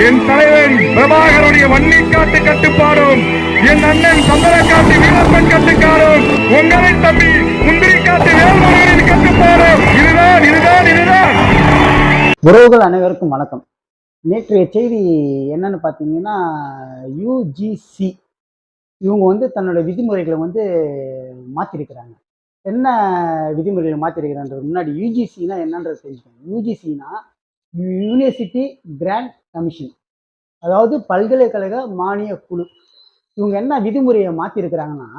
என் தலைவன் பிரபாகருடைய வன்னிக்காட்டு கட்டுப்பாடும் என் அண்ணன் சந்தனக்காட்டு வீரப்பன் கட்டுக்காரும் உங்களின் தம்பி முந்திரிக்காட்டு வேல்முருகனின் கட்டுப்பாடும். இதுதான் இதுதான் இதுதான். உறவுகள் அனைவருக்கும் வணக்கம். நேற்றைய செய்தி என்னன்னு பார்த்தீங்கன்னா யூஜிசி இவங்க வந்து தன்னோட விதிமுறைகளை வந்து மாற்றிருக்கிறாங்க என்ன விதிமுறைகளை மாற்றிருக்கிறான்றது முன்னாடி யூஜிசினா என்னன்றது தெரிஞ்சுக்கணும் யூஜிசினா யூனிவர்சிட்டி கிராண்ட் கமிஷன். அதாவது பல்கலைக்கழக மானிய குழு. இவங்க என்ன விதிமுறையை மாற்றிருக்கிறாங்கன்னா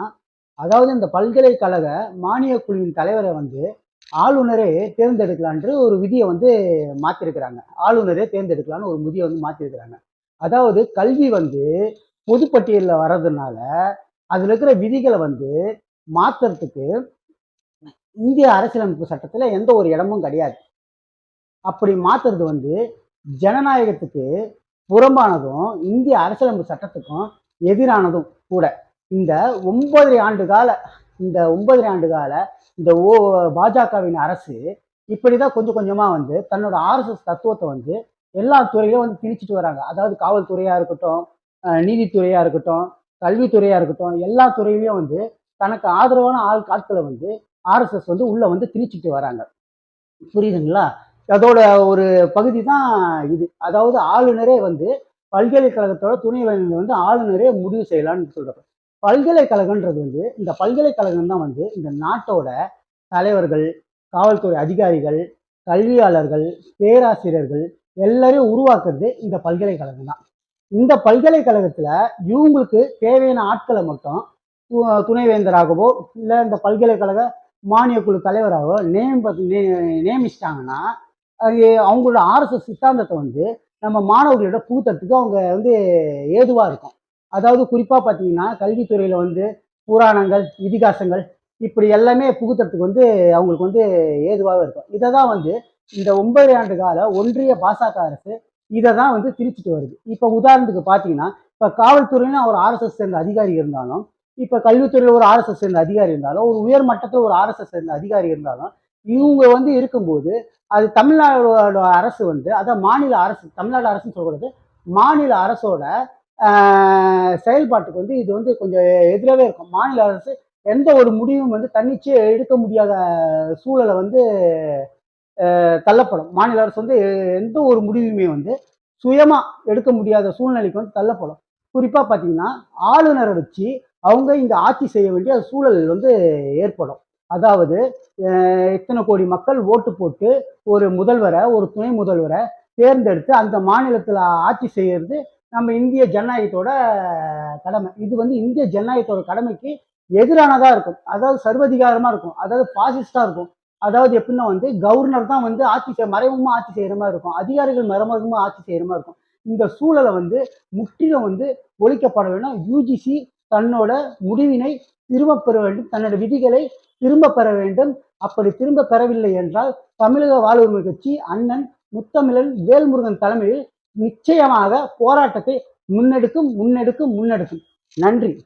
அதாவது இந்த பல்கலைக்கழக மானிய குழுவின் தலைவரை வந்து ஆளுநரே தேர்ந்தெடுக்கலான்ற ஒரு விதியை வந்து மாற்றிருக்கிறாங்க ஆளுநரே தேர்ந்தெடுக்கலான்னு ஒரு விதியை வந்து மாற்றிருக்கிறாங்க அதாவது கல்வி வந்து பொதுப்பட்டியலில் வர்றதுனால அதில் இருக்கிற விதிகளை வந்து மாற்றுறதுக்கு இந்திய அரசியலமைப்பு சட்டத்தில் எந்த ஒரு இடமும் கிடையாது. அப்படி மாத்துறது வந்து ஜனநாயகத்துக்கு புறம்பானதும் இந்திய அரசியலமைப்பு சட்டத்துக்கும் எதிரானதும் கூட. இந்த ஒன்பதரை ஆண்டு கால இந்த ஒன்பதரை ஆண்டு கால இந்த ஓ பாஜகவின் அரசு இப்படி தான் கொஞ்சம் கொஞ்சமாக வந்து தன்னோட ஆர்எஸ்எஸ் தத்துவத்தை வந்து எல்லா துறையிலும் வந்து திணிச்சிட்டு வராங்க. அதாவது காவல்துறையாக இருக்கட்டும் நீதித்துறையாக இருக்கட்டும் கல்வித்துறையாக இருக்கட்டும் எல்லா துறையிலையும் வந்து தனக்கு ஆதரவான ஆள் ஆட்களை வந்து ஆர்எஸ்எஸ் வந்து உள்ளே வந்து திணிச்சிட்டு வராங்க. புரியுதுங்களா? அதோட ஒரு பகுதி தான் இது. அதாவது ஆளுநரே வந்து பல்கலைக்கழகத்தோட துணைவேந்தர் வந்து ஆளுநரே முடிவு செய்யலாம்னு சொல்றாங்க பல்கலைக்கழகன்றது வந்து இந்த பல்கலைக்கழகம் தான் வந்து இந்த நாட்டோட தலைவர்கள் காவல்துறை அதிகாரிகள் கல்வியாளர்கள் பேராசிரியர்கள் எல்லாரையும் உருவாக்குறது இந்த பல்கலைக்கழகம் தான் இந்த பல்கலைக்கழகத்தில் இவங்களுக்கு தேவையான ஆட்களை மட்டும் து- துணைவேந்தராகவோ இல்லை இந்த பல்கலைக்கழக மானிய குழு தலைவராகவோ நேம் நியமிச்சிட்டாங்கன்னா அவங்களோட ஆர்எஸ்எஸ் சித்தாந்தத்தை வந்து நம்ம மாணவர்களோட புகுத்துறதுக்கு அவங்க வந்து ஏதுவாக இருக்கும். அதாவது குறிப்பாக பார்த்தீங்கன்னா கல்வித்துறையில் வந்து புராணங்கள் இதிகாசங்கள் இப்படி எல்லாமே புகுத்துறதுக்கு வந்து அவங்களுக்கு வந்து ஏதுவாக இருக்கும். இதை தான் வந்து இந்த ஒன்பது ஆண்டு கால ஒன்றிய பாசக அரசு இதை தான் வந்து திரிச்சிட்டு வருது. இப்போ உதாரணத்துக்கு பார்த்தீங்கன்னா இப்போ காவல்துறையிலும் ஒரு ஆர்எஸ்எஸ் சேர்ந்த அதிகாரி இருந்தாலும் இப்போ கல்வித்துறையில் ஒரு ஆர்எஸ்எஸ் சேர்ந்த அதிகாரி இருந்தாலும் ஒரு உயர் மட்டத்தில் ஒரு ஆர்எஸ்எஸ் சேர்ந்த அதிகாரி இருந்தாலும் இவங்க வந்து இருக்கும்போது அது தமிழ்நாடு அரசு வந்து அதான் மாநில அரசு தமிழ்நாடு அரசுன்னு சொல்லக்கூடாது மாநில அரசோட செயல்பாட்டுக்கு வந்து இது வந்து கொஞ்சம் எதிராகவே இருக்கும். மாநில அரசு எந்த ஒரு முடிவும் வந்து தன்னிச்சையே எடுக்க முடியாத சூழலை வந்து தள்ளப்படும். மாநில அரசு வந்து எந்த ஒரு முடிவுமே வந்து சுயமாக எடுக்க முடியாத சூழ்நிலைக்கு வந்து தள்ளப்படும். குறிப்பாக பார்த்தீங்கன்னா ஆளுநரை வச்சு அவங்க இங்கே ஆட்சி செய்ய வேண்டிய சூழல் வந்து ஏற்படும். அதாவது இத்தனை கோடி மக்கள் ஓட்டு போட்டு ஒரு முதல்வரை ஒரு துணை முதல்வரை தேர்ந்தெடுத்து அந்த மாநிலத்தில் ஆட்சி செய்கிறது நம்ம இந்திய ஜனநாயகத்தோட கடமை. இது வந்து இந்திய ஜனநாயகத்தோட கடமைக்கு எதிரானதாக இருக்கும். அதாவது சர்வதிகாரமாக இருக்கும். அதாவது பாசிஸ்டாக இருக்கும். அதாவது எப்படின்னா வந்து கவர்னர் தான் வந்து ஆட்சி செய்ய மறைமுகமாக ஆட்சி செய்கிற மாதிரி இருக்கும். அதிகாரிகள் மறைமுகமாக ஆட்சி செய்கிற மாதிரி இருக்கும். இந்த சூழலை வந்து முற்றிலும் வந்து ஒழிக்கப்பட வேண்டும் யூஜிசி தன்னோட முடிவினை திரும்ப பெற வேண்டும். தன்னோட விதிகளை திரும்ப பெற வேண்டும். அப்படி திரும்ப பெறவில்லை என்றால் தமிழக வாழ்வுரிமை கட்சி அண்ணன் முத்தமிழன் வேல்முருகன் தலைமையில் நிச்சயமாக போராட்டத்தை முன்னெடுக்கும் முன்னெடுக்கும் முன்னெடுக்கும். நன்றி.